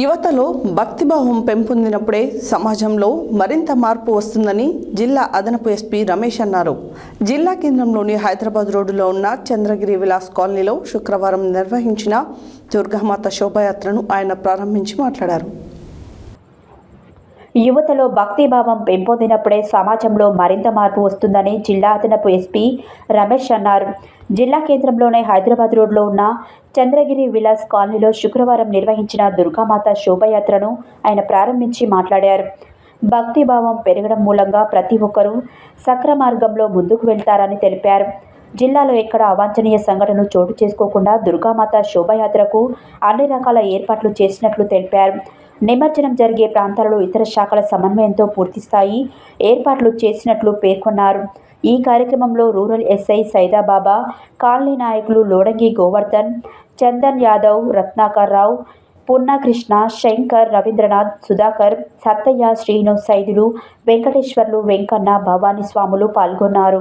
యువతలో భక్తిభావం పెంపొందినప్పుడే సమాజంలో మరింత మార్పు వస్తుందని జిల్లా అదనపు ఎస్పీ రమేష్ అన్నారు. జిల్లా కేంద్రంలోని హైదరాబాద్ రోడ్డులో ఉన్న చంద్రగిరి విలాస్ కాలనీలో శుక్రవారం నిర్వహించిన దుర్గామాత శోభాయాత్రను ఆయన ప్రారంభించి మాట్లాడారు. యువతలో భక్తిభావం పెంపొందినప్పుడే సమాజంలో మరింత మార్పు వస్తుందని జిల్లా అదనపు ఎస్పీ రమేష్ అన్నారు. జిల్లా కేంద్రంలోనే హైదరాబాద్ రోడ్లో ఉన్న చంద్రగిరి విలాస్ కాలనీలో శుక్రవారం నిర్వహించిన దుర్గామాత శోభయాత్రను ఆయన ప్రారంభించి మాట్లాడారు. భక్తిభావం పెరగడం మూలంగా ప్రతి ఒక్కరూ సక్ర మార్గంలో ముందుకు వెళ్తారని తెలిపారు. జిల్లాలో ఎక్కడ అవాంఛనీయ సంఘటనలు చోటు చేసుకోకుండా దుర్గామాత శోభయాత్రకు అన్ని రకాల ఏర్పాట్లు చేసినట్లు తెలిపారు. నిమజ్జనం జరిగే ప్రాంతాలలో ఇతర శాఖల సమన్వయంతో పూర్తిస్థాయి ఏర్పాట్లు చేసినట్లు పేర్కొన్నారు. ఈ కార్యక్రమంలో రూరల్ ఎస్ఐ సైదాబాబా కాలనీ నాయకులు లోడంగి గోవర్ధన్ చందన్ యాదవ్ రత్నాకర్ రావు పూర్ణకృష్ణ శంకర్ రవీంద్రనాథ్ సుధాకర్ సత్తయ్య శ్రీను సైదులు వెంకటేశ్వర్లు వెంకన్న భవానీ స్వాములు పాల్గొన్నారు.